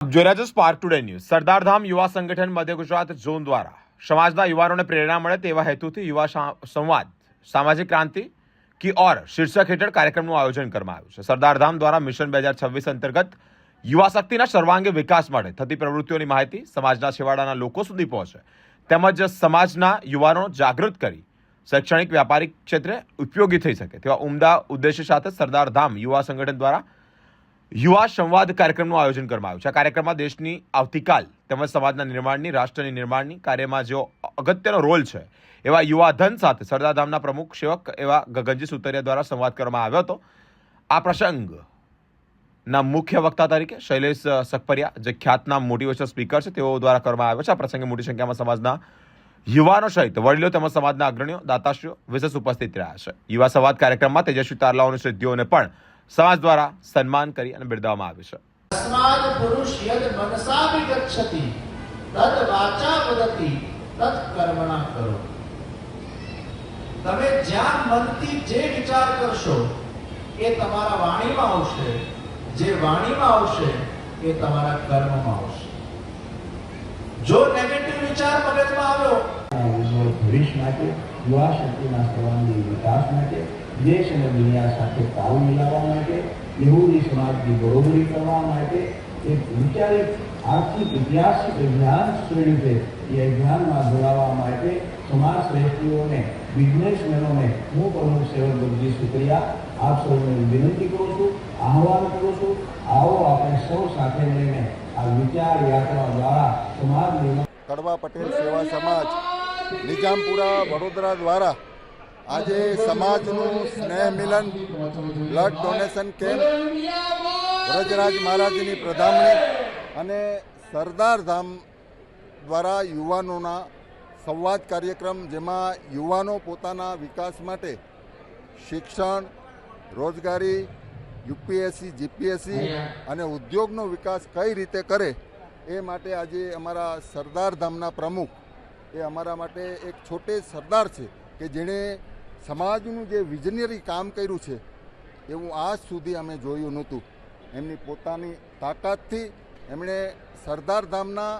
જોઈ રહ્યા છો સ્પાર્ક ટુડે ન્યૂઝ સરદારધામ યુવા સંગઠન મધ્ય ગુજરાત ઝોન દ્વારા સમાજના યુવાનોને પ્રેરણા મળે તેવા હેતુથી યુવા સંવાદ, સામાજિક ક્રાંતિ કી ઓર શીર્ષક હેઠળ કાર્યક્રમનું આયોજન કરવામાં આવ્યું છે. સરદારધામ દ્વારા મિશન બે હજાર છવ્વીસ અંતર્ગત યુવા શક્તિના સર્વાંગી વિકાસ માટે થતી પ્રવૃત્તિઓની માહિતી સમાજના છેવાડાના લોકો સુધી પહોંચે. તેમજ સમાજના યુવાનો જાગૃત કરી શૈક્ષણિક, વ્યાપારિક ક્ષેત્રે ઉપયોગી થઈ શકે તેવા ઉમદા ઉદ્દેશ્ય સાથે સરદારધામ યુવા સંગઠન દ્વારા યુવા સંવાદ કાર્યક્રમનું આયોજન કરવામાં આવ્યું છે. આ કાર્યક્રમમાં દેશની આવતીકાલ તેમજ સમાજના નિર્માણની, રાષ્ટ્રની નિર્માણની કાર્યમાં જેઓ અગત્યનો રોલ છે, એવા યુવા ધન સાથે સરદારધામના પ્રમુખ સેવક એવા ગગનજી સુતરિયા દ્વારા સંવાદ કરવામાં આવ્યો હતો. આ પ્રસંગ ના મુખ્ય વક્તા તરીકે શૈલેષ સકપરિયા જે ખ્યાતનામ મોટિવેશનલ સ્પીકર છે, તેઓ દ્વારા કરવામાં આવ્યો છે. આ પ્રસંગે મોટી સંખ્યામાં સમાજના યુવાનો સહિત વડીલો તેમજ સમાજના અગ્રણીઓ, દાતાશ્રીઓ વિશેષ ઉપસ્થિત રહ્યા છે. યુવા સંવાદ કાર્યક્રમમાં તેજસ્વી તારલાઓની સિદ્ધિઓને પણ સમાજ દ્વારા સન્માન કરી અને બિરદાવવામાં આવ્યું છે. તમે જ્યાં મનથી જે વિચાર કરશો, એ તમારા વાણીમાં આવશે. જે વાણીમાં આવશે, એ તમારા કર્મમાં આવશે. જો નેગેટિવ વિચાર મગજમાં આવ્યો ભવિષ્ય માટે, યુવા શક્તિના સર્વાંગી વિકાસ માટે, દેશ અને દુનિયા સાથે તાલ મિલાવવા માટે, યહૂદી સમાજની બરોબરી કરવા માટે એક વિચારિક આર્થિક, ઐતિહાસિક જ્ઞાન સ્વરૂપે એ અભિયાનમાં જોડાવા માટે સમાજ શ્રેષ્ઠીઓને, બિઝનેસમેનોને હું પ્રમુખ સેવક બગજી શુક્રિયા આપ સૌને વિનંતી કરું છું, આહવાન કરું છું. આવો આપણે સૌ સાથે મળીને આ વિચાર યાત્રા દ્વારા સમાજ કડવા પટેલ સેવા સમાજ નિજામપુરા વડોદરા દ્વારા આજે સમાજનું સ્નેહ મિલન બ્લડ ડોનેશન કેમ્પ વ્રજરાજ મહારાજની પ્રધામણી અને સરદાર ધામ દ્વારા યુવાનોના સંવાદ કાર્યક્રમ, જેમાં યુવાનો પોતાના વિકાસ માટે શિક્ષણ, રોજગારી, યુપીએસસી, જીપીએસસી અને ઉદ્યોગનો વિકાસ કઈ રીતે કરે એ માટે આજે અમારા સરદાર ધામના પ્રમુખ એ અમારા માટે એક છોટે સરદાર છે કે જેણે સમાજનું જે વિઝનરી કામ કર્યું છે એવું આજ સુધી અમે જોયું નહોતું. એમની પોતાની તાકાતથી એમણે સરદાર ધામના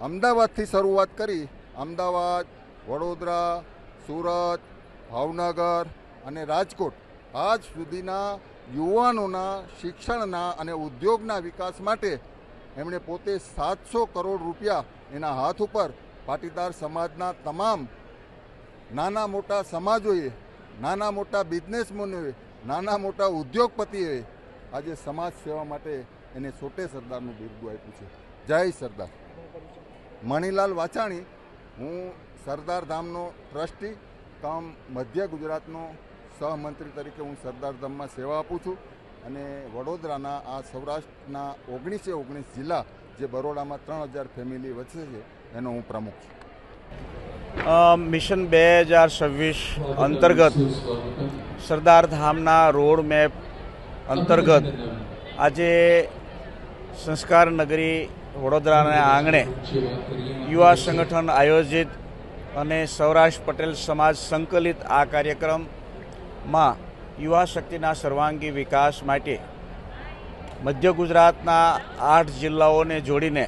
અમદાવાદથી શરૂઆત કરી, અમદાવાદ, વડોદરા, સુરત, ભાવનગર અને રાજકોટ આજ સુધીના યુવાનોના શિક્ષણના અને ઉદ્યોગના વિકાસ માટે એમણે પોતે સાતસો કરોડ રૂપિયા એના હાથ ઉપર પાટીદાર સમાજના તમામ નાના મોટા સમાજોએ, નાના મોટા બિઝનેસમેનોએ, નાના મોટા ઉદ્યોગપતિઓએ આજે સમાજ સેવા માટે એને સોટે સરદારનું બિરદું આપ્યું છે. જય સરદાર. મણિલાલ વાચાણી હું સરદાર ધામનો ટ્રસ્ટી, કામ મધ્ય ગુજરાતનો સહમંત્રી તરીકે હું સરદાર ધામમાં સેવા આપું છું. અને વડોદરાના આ સૌરાષ્ટ્રના ઓગણીસે ઓગણીસ જિલ્લા જે બરોડામાં ત્રણ હજાર ફેમિલી વચ્ચે છે, એનો હું પ્રમુખ છું. મિશન બે હજાર છવ્વીસ અંતર્ગત સરદાર ધામના રોડ મેપ અંતર્ગત આજે સંસ્કાર નગરી વડોદરાના આંગણે યુવા સંગઠન આયોજિત અને સૌરાષ્ટ્ર પટેલ સમાજ સંકલિત આ કાર્યક્રમમાં યુવા શક્તિના સર્વાંગી વિકાસ માટે મધ્ય ગુજરાતના આઠ જિલ્લાઓને જોડીને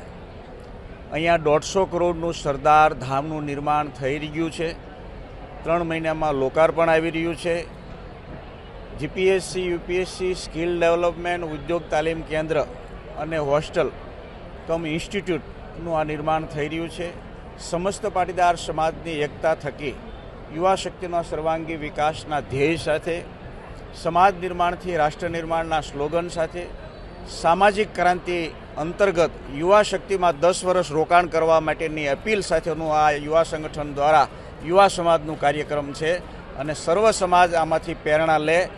અહીંયા દોઢસો કરોડનું સરદાર ધામનું નિર્માણ થઈ રહ્યું છે. ત્રણ મહિનામાં લોકાર્પણ આવી રહ્યું છે. જીપીએસસી, યુપીએસસી, સ્કિલ ડેવલપમેન્ટ, ઉદ્યોગ તાલીમ કેન્દ્ર અને હોસ્ટેલ કમ ઇન્સ્ટિટ્યૂટનું આ નિર્માણ થઈ રહ્યું છે. સમસ્ત પાટીદાર સમાજની એકતા થકી યુવા શક્તિના સર્વાંગી વિકાસના ધ્યેય સાથે સમાજ નિર્માણથી રાષ્ટ્ર નિર્માણના સ્લોગન સાથે સામાજિક ક્રાંતિ અંતર્ગત યુવા શક્તિમાં દસ વર્ષ રોકાણ કરવા માટેની અપીલ સાથેનું આ યુવા સંગઠન દ્વારા યુવા સમાજનું કાર્યક્રમ છે અને સર્વ સમાજ આમાંથી પ્રેરણા લે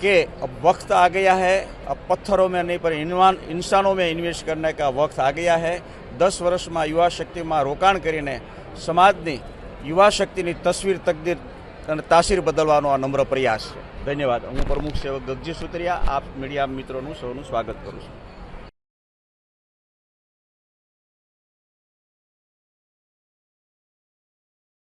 કે વખત આ ગયા હૈ અબ પથ્થરો મેં નહીં પર ઇન્સાનો મેં ઇન્વેસ્ટ કરને કા વખત આ ગયા હૈ. દસ વર્ષમાં યુવા શક્તિમાં રોકાણ કરીને સમાજની યુવા શક્તિની તસવીર, તકદીર અને તાસીર બદલવાનો આ નમ્ર પ્રયાસ છે. ધન્યવાદ. હું પ્રમુખ સેવક ગગજી સુતરિયા આપ મીડિયા મિત્રોનું સૌનું સ્વાગત કરું છું.